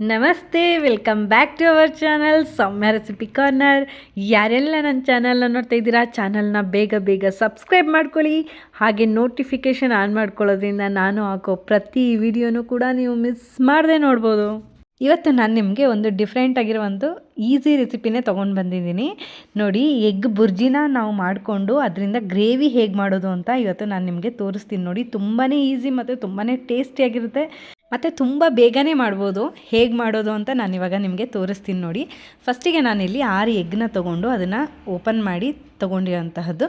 ನಮಸ್ತೆ, welcome back to our channel Soumya recipe corner. ಯಾರೆಲ್ಲ ನನ್ನ ಚಾನಲ್ನ ನೋಡ್ತಾ ಇದ್ದೀರಾ, ಚಾನಲ್ನ ಬೇಗ ಬೇಗ ಸಬ್ಸ್ಕ್ರೈಬ್ ಮಾಡ್ಕೊಳ್ಳಿ. ಹಾಗೆ ನೋಟಿಫಿಕೇಷನ್ ಆನ್ ಮಾಡ್ಕೊಳ್ಳೋದ್ರಿಂದ ನಾನು ಹಾಕೋ ಪ್ರತಿ ವಿಡಿಯೋನೂ ಕೂಡ ನೀವು ಮಿಸ್ ಮಾಡದೆ ನೋಡ್ಬೋದು. ಇವತ್ತು ನಾನು ನಿಮಗೆ ಒಂದು ಡಿಫ್ರೆಂಟ್ ಆಗಿರೋ ಒಂದು ಈಸಿ ರೆಸಿಪಿನೇ ತೊಗೊಂಡು ಬಂದಿದ್ದೀನಿ. ನೋಡಿ ಎಗ್ ಬುರ್ಜಿನ ನಾವು ಮಾಡಿಕೊಂಡು ಅದರಿಂದ ಗ್ರೇವಿ ಹೇಗೆ ಮಾಡೋದು ಅಂತ ಇವತ್ತು ನಾನು ನಿಮಗೆ ತೋರಿಸ್ತೀನಿ ನೋಡಿ. ತುಂಬಾ ಈಸಿ ಮತ್ತು ತುಂಬಾ ಟೇಸ್ಟಿಯಾಗಿರುತ್ತೆ ಮತ್ತು ತುಂಬ ಬೇಗನೆ ಮಾಡ್ಬೋದು. ಹೇಗೆ ಮಾಡೋದು ಅಂತ ನಾನು ಇವಾಗ ನಿಮಗೆ ತೋರಿಸ್ತೀನಿ ನೋಡಿ. ಫಸ್ಟಿಗೆ ನಾನಿಲ್ಲಿ ಆರು ಎಗ್ನ ತೊಗೊಂಡು ಅದನ್ನು ಓಪನ್ ಮಾಡಿ ತೊಗೊಂಡಿರೋಂತಹದ್ದು.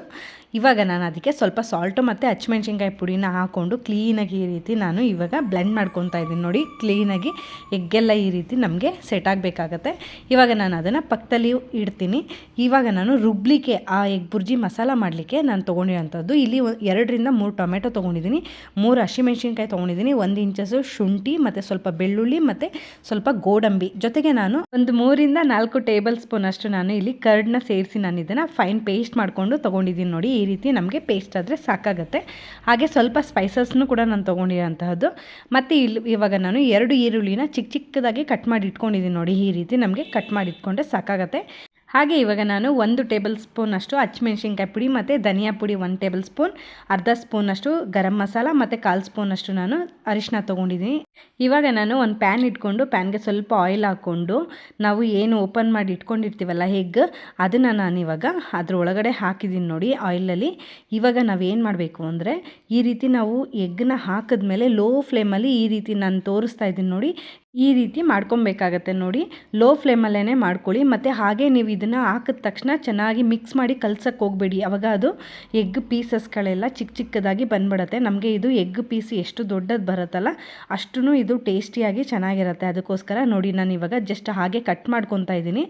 ಇವಾಗ ನಾನು ಅದಕ್ಕೆ ಸ್ವಲ್ಪ ಸಾಲ್ಟು ಮತ್ತು ಹಚ್ಮೆಣ್ಸಿನ್ಕಾಯಿ ಪುಡಿನ ಹಾಕ್ಕೊಂಡು ಕ್ಲೀನಾಗಿ ಈ ರೀತಿ ನಾನು ಇವಾಗ ಬ್ಲೆಂಡ್ ಮಾಡ್ಕೊತಾ ಇದ್ದೀನಿ. ನೋಡಿ ಕ್ಲೀನಾಗಿ ಎಗ್ಗೆಲ್ಲ ಈ ರೀತಿ ನಮಗೆ ಸೆಟ್ ಆಗಬೇಕಾಗತ್ತೆ. ಇವಾಗ ನಾನು ಅದನ್ನು ಪಕ್ಕದಲ್ಲಿ ಇಡ್ತೀನಿ. ಇವಾಗ ನಾನು ರುಬ್ಲಿಕ್ಕೆ ಆ ಎಗ್ ಬುರ್ಜಿ ಮಸಾಲ ಮಾಡಲಿಕ್ಕೆ ನಾನು ತೊಗೊಂಡಿರೋಂಥದ್ದು. ಇಲ್ಲಿ ಎರಡರಿಂದ ಮೂರು ಟೊಮೆಟೊ ತೊಗೊಂಡಿದ್ದೀನಿ. ಮೂರು ಹಸಿಮೆಣ್ಸಿನ್ಕಾಯಿ ತೊಗೊಂಡಿದ್ದೀನಿ. ಒಂದು ಇಂಚಸ್ಸು ಶುಂಠಿ ಮತ್ತು ಸ್ವಲ್ಪ ಬೆಳ್ಳುಳ್ಳಿ ಮತ್ತು ಸ್ವಲ್ಪ ಗೋಡಂಬಿ. ಜೊತೆಗೆ ನಾನು ಒಂದು ಮೂರಿಂದ ನಾಲ್ಕು ಟೇಬಲ್ ಸ್ಪೂನ್ ಅಷ್ಟು ನಾನು ಇಲ್ಲಿ ಕರ್ಡನ್ನ ಸೇರಿಸಿ ನಾನು ಇದನ್ನು ಫೈನ್ ಪೇಸ್ಟ್ ಮಾಡಿಕೊಂಡು ತೊಗೊಂಡಿದ್ದೀನಿ. ನೋಡಿ ರೀತಿ ನಮಗೆ ಪೇಸ್ಟ್ ಆದರೆ ಸಾಕಾಗುತ್ತೆ. ಹಾಗೆ ಸ್ವಲ್ಪ ಸ್ಪೈಸಸ್ನು ಕೂಡ ನಾನು ತೊಗೊಂಡಿರೋಂತಹದ್ದು. ಮತ್ತು ಇಲ್ಲಿ ಇವಾಗ ನಾನು ಎರಡು ಈರುಳ್ಳಿನ ಚಿಕ್ಕ ಚಿಕ್ಕದಾಗಿ ಕಟ್ ಮಾಡಿ ಇಟ್ಕೊಂಡಿದ್ದೀನಿ ನೋಡಿ, ಈ ರೀತಿ ನಮಗೆ ಕಟ್ ಮಾಡಿ ಇಟ್ಕೊಂಡ್ರೆ ಸಾಕಾಗತ್ತೆ. ಹಾಗೆ ಇವಾಗ ನಾನು ಒಂದು ಟೇಬಲ್ ಸ್ಪೂನ್ ಅಷ್ಟು ಹಚ್ಮೆಣ್ಸಿನ್ಕಾಯಿ ಪುಡಿ ಮತ್ತು ಧನಿಯಾ ಪುಡಿ ಒಂದು ಟೇಬಲ್ ಸ್ಪೂನ್ ಅರ್ಧ ಸ್ಪೂನಷ್ಟು ಗರಂ ಮಸಾಲ ಮತ್ತು ಕಾಲು ಸ್ಪೂನ್ ಅಷ್ಟು ನಾನು ಅರಿಶಿನ ತೊಗೊಂಡಿದ್ದೀನಿ ಇವಾಗ ನಾನು ಒಂದು ಪ್ಯಾನ್ ಇಟ್ಕೊಂಡು ಪ್ಯಾನ್ಗೆ ಸ್ವಲ್ಪ ಆಯಿಲ್ ಹಾಕ್ಕೊಂಡು ನಾವು ಏನು ಓಪನ್ ಮಾಡಿ ಇಟ್ಕೊಂಡಿರ್ತೀವಲ್ಲ ಹೆಗ್, ಅದನ್ನು ನಾನು ಇವಾಗ ಅದ್ರ ಒಳಗಡೆ ಹಾಕಿದ್ದೀನಿ ನೋಡಿ ಆಯಿಲಲ್ಲಿ. ಇವಾಗ ನಾವು ಏನು ಮಾಡಬೇಕು ಅಂದರೆ ಈ ರೀತಿ ನಾವು ಎಗ್ನ ಹಾಕಿದ್ಮೇಲೆ ಲೋ ಫ್ಲೇಮಲ್ಲಿ ಈ ರೀತಿ ನಾನು ತೋರಿಸ್ತಾ ಇದ್ದೀನಿ ನೋಡಿ, ಈ ರೀತಿ ಮಾಡ್ಕೊಬೇಕಾಗತ್ತೆ ನೋಡಿ. ಲೋ ಫ್ಲೇಮಲ್ಲೇ ಮಾಡ್ಕೊಳ್ಳಿ, ಮತ್ತು ಹಾಗೆ ನೀವು ಇದನ್ನು ಹಾಕಿದ ತಕ್ಷಣ ಚೆನ್ನಾಗಿ ಮಿಕ್ಸ್ ಮಾಡಿ ಕಲ್ಸಕ್ಕೆ ಹೋಗಬೇಡಿ. ಅವಾಗ ಅದು ಎಗ್ ಪೀಸಸ್ಗಳೆಲ್ಲ ಚಿಕ್ಕ ಚಿಕ್ಕದಾಗಿ ಬಂದ್ಬಿಡುತ್ತೆ. ನಮಗೆ ಇದು ಎಗ್ ಪೀಸ್ ಎಷ್ಟು ದೊಡ್ಡದು ಬರುತ್ತಲ್ಲ ಅಷ್ಟೂ ಇದು ಟೇಸ್ಟಿಯಾಗಿ ಚೆನ್ನಾಗಿರುತ್ತೆ. ಅದಕ್ಕೋಸ್ಕರ ನೋಡಿ, ನಾನು ಇವಾಗ ಜಸ್ಟ್ ಹಾಗೆ ಕಟ್ ಮಾಡ್ಕೊತಾ ಇದ್ದೀನಿ.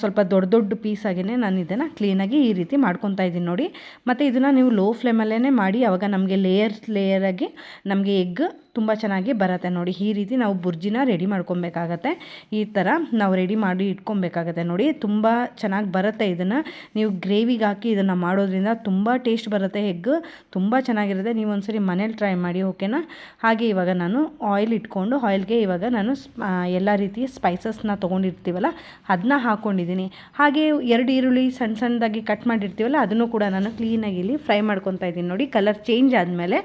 ಸ್ವಲ್ಪ ದೊಡ್ಡ ದೊಡ್ಡ ಪೀಸಾಗೇ ನಾನು ಇದನ್ನು ಕ್ಲೀನಾಗಿ ಈ ರೀತಿ ಮಾಡ್ಕೊತಾ ಇದ್ದೀನಿ ನೋಡಿ. ಮತ್ತು ಇದನ್ನು ನೀವು ಲೋ ಫ್ಲೇಮಲ್ಲೇ ಮಾಡಿ, ಅವಾಗ ನಮಗೆ ಲೇಯರ್ಸ್ ಲೇಯರಾಗಿ ನಮಗೆ ಎಗ್ ತುಂಬ ಚೆನ್ನಾಗಿ ಬರುತ್ತೆ ನೋಡಿ. ಈ ರೀತಿ ನಾವು ಬುರ್ಜಿನ ರೆಡಿ ಮಾಡ್ಕೊಬೇಕಾಗತ್ತೆ. ಈ ಥರ ನಾವು ರೆಡಿ ಮಾಡಿ ಇಟ್ಕೊಬೇಕಾಗತ್ತೆ ನೋಡಿ. ತುಂಬ ಚೆನ್ನಾಗಿ ಬರುತ್ತೆ ಇದನ್ನು. ನೀವು ಗ್ರೇವಿಗೆ ಹಾಕಿ ಇದನ್ನು ಮಾಡೋದ್ರಿಂದ ತುಂಬ ಟೇಸ್ಟ್ ಬರುತ್ತೆ ಎಗ್. ತುಂಬ ಚೆನ್ನಾಗಿರುತ್ತೆ. ನೀವು ಒಂದ್ಸರಿ ಮನೇಲಿ ಟ್ರೈ ಮಾಡಿ, ಓಕೆನಾ? ಹಾಗೆ ಇವಾಗ ನಾನು ಆಯಿಲ್ ಇಟ್ಕೊಂಡು, ಆಯಿಲ್ಗೆ ಇವಾಗ ನಾನು ಎಲ್ಲ ರೀತಿಯ ಸ್ಪೈಸಸ್ನ ತೊಗೊಂಡಿರ್ತೀವಲ್ಲ, ಅದನ್ನ ಹಾಕ್ಕೊಂಡಿದ್ದೀನಿ ಹಾಗೆ ಎರಡು ಈರುಳ್ಳಿ ಸಣ್ಣ ಸಣ್ಣದಾಗಿ ಕಟ್ ಮಾಡಿರ್ತೀವಲ್ಲ, ಅದನ್ನು ಕೂಡ ನಾನು ಕ್ಲೀನಾಗಿ ಇಲ್ಲಿ ಫ್ರೈ ಮಾಡ್ಕೊತಾ ಇದ್ದೀನಿ ನೋಡಿ. ಕಲರ್ ಚೇಂಜ್ ಆದಮೇಲೆ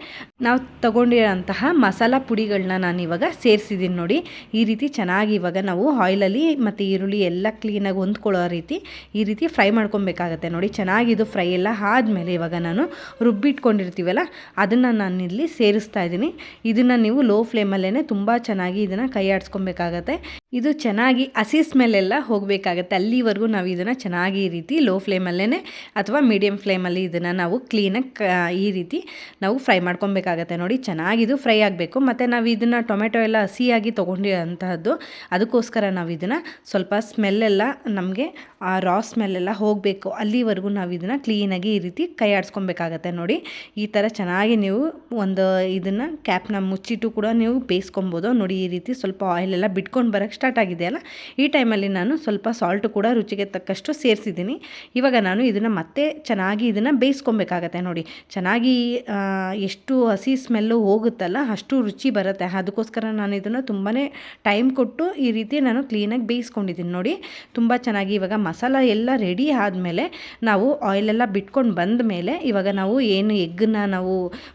ನಾವು ತೊಗೊಂಡಿರೋಂತಹ ಮಸಾಲ ಪುಡಿಗಳನ್ನ ನಾನು ಇವಾಗ ಸೇರಿಸಿದ್ದೀನಿ ನೋಡಿ. ಈ ರೀತಿ ಚೆನ್ನಾಗಿ ಇವಾಗ ನಾವು ಆಯಿಲಲ್ಲಿ ಮತ್ತು ಈರುಳ್ಳಿ ಎಲ್ಲ ಕ್ಲೀನಾಗಿ ಹೊಂದ್ಕೊಳ್ಳೋ ರೀತಿ ಈ ರೀತಿ ಫ್ರೈ ಮಾಡ್ಕೊಬೇಕಾಗತ್ತೆ ನೋಡಿ. ಚೆನ್ನಾಗಿ ಇದು ಫ್ರೈ ಎಲ್ಲ ಆದಮೇಲೆ ಇವಾಗ ನಾನು ರುಬ್ಬಿಟ್ಕೊಂಡಿರ್ತೀವಲ್ಲ, ಅದನ್ನು ನಾನು ಇಲ್ಲಿ ಸೇರಿಸ್ತಾ ಇದ್ದೀನಿ. ಇದನ್ನು ನೀವು ಲೋ ಫ್ಲೇಮಲ್ಲೇ ತುಂಬ ಚೆನ್ನಾಗಿ ಇದನ್ನು ಕೈ ಆಡಿಸ್ಕೊಬೇಕಾಗತ್ತೆ. ಇದು ಚೆನ್ನಾಗಿ ಹಸಿ ಸ್ಮೆಲ್ಲೆಲ್ಲ ಹೋಗಬೇಕಾಗತ್ತೆ. ಅಲ್ಲಿವರೆಗೂ ನಾವು ಇದನ್ನು ಚೆನ್ನಾಗಿ ಈ ರೀತಿ ಲೋ ಫ್ಲೇಮಲ್ಲೇ ಅಥವಾ ಮೀಡಿಯಮ್ ಫ್ಲೇಮಲ್ಲಿ ಇದನ್ನು ನಾವು ಕ್ಲೀನಾಗಿ ಈ ರೀತಿ ನಾವು ಫ್ರೈ ಮಾಡ್ಕೊಬೇಕಾಗತ್ತೆ ನೋಡಿ. ಚೆನ್ನಾಗಿದು ಫ್ರೈ ಆಗಬೇಕು. ಮತ್ತು ನಾವು ಇದನ್ನು ಟೊಮೆಟೊ ಎಲ್ಲ ಹಸಿಯಾಗಿ ತೊಗೊಂಡಿರೋಂತಹದ್ದು, ಅದಕ್ಕೋಸ್ಕರ ನಾವು ಇದನ್ನು ಸ್ವಲ್ಪ ಸ್ಮೆಲ್ಲೆಲ್ಲ ನಮಗೆ, ಆ ರಾ ಸ್ಮೆಲ್ಲೆಲ್ಲ ಹೋಗಬೇಕು. ಅಲ್ಲಿವರೆಗೂ ನಾವು ಇದನ್ನು ಕ್ಲೀನಾಗಿ ಈ ರೀತಿ ಕೈ ಆಡಿಸ್ಕೊಬೇಕಾಗತ್ತೆ ನೋಡಿ. ಈ ಥರ ಚೆನ್ನಾಗಿ ನೀವು ಒಂದು ಇದನ್ನು ಕ್ಯಾಪ್ನ ಮುಚ್ಚಿಟ್ಟು ಕೂಡ ನೀವು ಬೇಯಿಸ್ಕೊಬೋದು. ನೋಡಿ, ಈ ರೀತಿ ಸ್ವಲ್ಪ ಆಯಿಲೆಲ್ಲ ಬಿಟ್ಕೊಂಡು ಬರೋಕ್ಕೆ ಸ್ಟಾರ್ಟ್ ಆಗಿದೆಯಲ್ಲ? ಈ ಟೈಮಲ್ಲಿ ನಾನು ಸ್ವಲ್ಪ ಸಾಲ್ಟು ಕೂಡ ರುಚಿಗೆ ತಕ್ಕಷ್ಟು ಸೇರಿಸಿದ್ದೀನಿ. ಇವಾಗ ನಾನು ಇದನ್ನು ಮತ್ತೆ ಚೆನ್ನಾಗಿ ಇದನ್ನು ಬೇಯಿಸ್ಕೊಬೇಕಾಗತ್ತೆ. ನೋಡಿ, ಚೆನ್ನಾಗಿ ಎಷ್ಟು ಹಸಿ ಸ್ಮೆಲ್ಲು ಹೋಗುತ್ತಲ್ಲ ಅಷ್ಟು ರುಚಿ ಬರುತ್ತೆ. ಅದಕ್ಕೋಸ್ಕರ ನಾನು ಇದನ್ನು ತುಂಬಾ ಟೈಮ್ ಕೊಟ್ಟು ಈ ರೀತಿ ನಾನು ಕ್ಲೀನಾಗಿ ಬೇಯಿಸ್ಕೊಂಡಿದ್ದೀನಿ. ನೋಡಿ, ತುಂಬ ಚೆನ್ನಾಗಿ ಇವಾಗ ಮಸಾಲ ಎಲ್ಲ ರೆಡಿ ಆದಮೇಲೆ ನಾವು ಆಯಿಲೆಲ್ಲ ಬಿಟ್ಕೊಂಡು ಬಂದ ಮೇಲೆ ಇವಾಗ ನಾವು ಏನು ಎಗ್ಗನ್ನ ನಾವು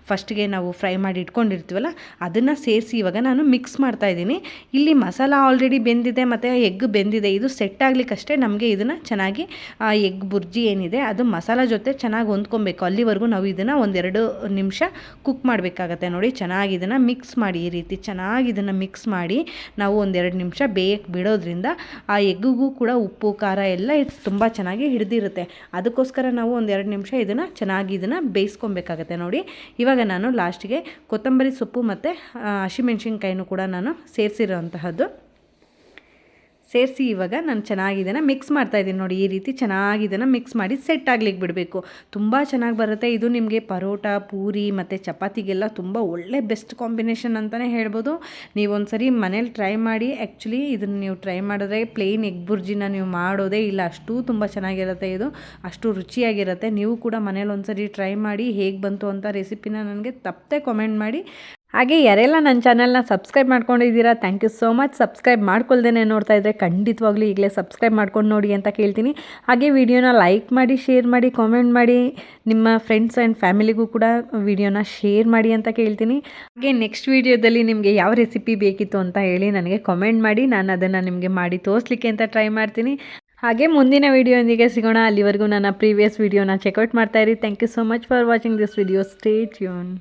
ಫಸ್ಟ್ಗೆ ನಾವು ಫ್ರೈ ಮಾಡಿ ಇಟ್ಕೊಂಡಿರ್ತೀವಲ್ಲ, ಅದನ್ನು ಸೇರಿಸಿ ಇವಾಗ ನಾನು ಮಿಕ್ಸ್ ಮಾಡ್ತಾ ಇದ್ದೀನಿ. ಇಲ್ಲಿ ಮಸಾಲ ಆಲ್ರೆಡಿ ಬೆಂದಿದೆ, ಮತ್ತು ಎಗ್ ಬೆಂದಿದೆ. ಇದು ಸೆಟ್ ಆಗಲಿಕ್ಕಷ್ಟೇ ನಮಗೆ ಇದನ್ನು ಚೆನ್ನಾಗಿ ಎಗ್ ಬುರ್ಜಿ ಏನಿದೆ, ಅದು ಮಸಾಲ ಜೊತೆ ಚೆನ್ನಾಗಿ ಹೊಂದ್ಕೊಬೇಕು. ಅಲ್ಲಿವರೆಗೂ ನಾವು ಇದನ್ನು ಒಂದೆರಡು ನಿಮಿಷ ಕುಕ್ ಮಾಡಬೇಕಾಗತ್ತೆ ನೋಡಿ. ಚೆನ್ನಾಗಿ ಇದನ್ನು ಮಿಕ್ಸ್ ಮಾಡಿ, ಈ ರೀತಿ ಚೆನ್ನಾಗಿ ಇದನ್ನು ಮಿಕ್ಸ್ ಮಾಡಿ ನಾವು ಒಂದೆರಡು ನಿಮಿಷ ಬೇಯಕ್ಕೆ ಬಿಡೋದ್ರಿಂದ ಆ ಎಗ್ಗಿಗೂ ಕೂಡ ಉಪ್ಪು, ಖಾರ ಎಲ್ಲ ತುಂಬ ಚೆನ್ನಾಗಿ ಹಿಡಿದಿರುತ್ತೆ. ಅದಕ್ಕೋಸ್ಕರ ನಾವು ಒಂದೆರಡು ನಿಮಿಷ ಇದನ್ನು ಚೆನ್ನಾಗಿ ಇದನ್ನು ಬೇಯಿಸ್ಕೊಬೇಕಾಗತ್ತೆ ನೋಡಿ. ಇವಾಗ ನಾನು ಲಾಸ್ಟಿಗೆ ಕೊತ್ತಂಬರಿ ಸೊಪ್ಪು ಮತ್ತು ಹಸಿಮೆಣ್ಸಿನ್ಕಾಯಿನೂ ಕೂಡ ನಾನು ಸೇರಿಸಿರೋಂತಹದ್ದು. ಸೇರಿಸಿ ಇವಾಗ ನಾನು ಚೆನ್ನಾಗಿ ಇದನ್ನು ಮಿಕ್ಸ್ ಮಾಡ್ತಾ ಇದ್ದೀನಿ ನೋಡಿ, ಈ ರೀತಿ ಚೆನ್ನಾಗಿ ಇದನ್ನು ಮಿಕ್ಸ್ ಮಾಡಿ ಸೆಟ್ ಆಗ್ಲಿಕ್ಕೆ ಬಿಡಬೇಕು ತುಂಬ ಚೆನ್ನಾಗಿ ಬರುತ್ತೆ. ಇದು ನಿಮಗೆ ಪರೋಟ, ಪೂರಿ ಮತ್ತು ಚಪಾತಿಗೆಲ್ಲ ತುಂಬ ಒಳ್ಳೆ ಬೆಸ್ಟ್ ಕಾಂಬಿನೇಷನ್ ಅಂತಲೇ ಹೇಳ್ಬೋದು. ನೀವೊಂದು ಸರಿ ಮನೇಲಿ ಟ್ರೈ ಮಾಡಿ ಆ್ಯಕ್ಚುಲಿ ಇದನ್ನು ನೀವು ಟ್ರೈ ಮಾಡಿದ್ರೆ ಪ್ಲೇನ್ ಎಗ್ ಬುರ್ಜಿನ ನೀವು ಮಾಡೋದೇ ಇಲ್ಲ. ಅಷ್ಟು ತುಂಬ ಚೆನ್ನಾಗಿರುತ್ತೆ ಇದು. ಅಷ್ಟು ರುಚಿಯಾಗಿರುತ್ತೆ. ನೀವು ಕೂಡ ಮನೇಲಿ ಒಂದ್ಸರಿ ಟ್ರೈ ಮಾಡಿ ಹೇಗೆ ಬಂತು ಅಂತ ರೆಸಿಪಿನ ನನಗೆ ತಪ್ಪದೆ ಕಾಮೆಂಟ್ ಮಾಡಿ. ಹಾಗೆ ಯಾರೆಲ್ಲ ನನ್ನ ಚಾನಲ್ನ ಸಬ್ಸ್ಕ್ರೈಬ್ ಮಾಡ್ಕೊಂಡಿದ್ದೀರಾ thank you so much subscribe ಮಾಡ್ಕೊಳ್ದೇ ನೋಡ್ತಾ ಇದ್ದರೆ ಖಂಡಿತವಾಗ್ಲೂ ಈಗಲೇ ಸಬ್ಸ್ಕ್ರೈಬ್ ಮಾಡ್ಕೊಂಡು ನೋಡಿ ಅಂತ ಕೇಳ್ತೀನಿ. ಹಾಗೆ ವಿಡಿಯೋನ ಲೈಕ್ ಮಾಡಿ ಶೇರ್ ಮಾಡಿ ಕಾಮೆಂಟ್ ಮಾಡಿ, ನಿಮ್ಮ ಫ್ರೆಂಡ್ಸ್ ಆ್ಯಂಡ್ ಫ್ಯಾಮಿಲಿಗೂ ಕೂಡ ವಿಡಿಯೋನ ಶೇರ್ ಮಾಡಿ ಅಂತ ಕೇಳ್ತೀನಿ. ಹಾಗೆ ನೆಕ್ಸ್ಟ್ ವಿಡಿಯೋದಲ್ಲಿ ನಿಮಗೆ ಯಾವ ರೆಸಿಪಿ ಬೇಕಿತ್ತು ಅಂತ ಹೇಳಿ ನನಗೆ ಕಾಮೆಂಟ್ ಮಾಡಿ, ನಾನು ಅದನ್ನು ನಿಮಗೆ ಮಾಡಿ ತೋರಿಸ್ಲಿಕ್ಕೆ ಅಂತ ಟ್ರೈ ಮಾಡ್ತೀನಿ. ಹಾಗೆ ಮುಂದಿನ ವಿಡಿಯೋಂದಿಗೆ ಸಿಗೋಣ. ಅಲ್ಲಿವರೆಗೂ ನನ್ನ ಪ್ರೀವಿಯಸ್ ವಿಡಿಯೋನ check out ಮಾಡ್ತಾಯಿರಿ thank you so much for watching this video stay tune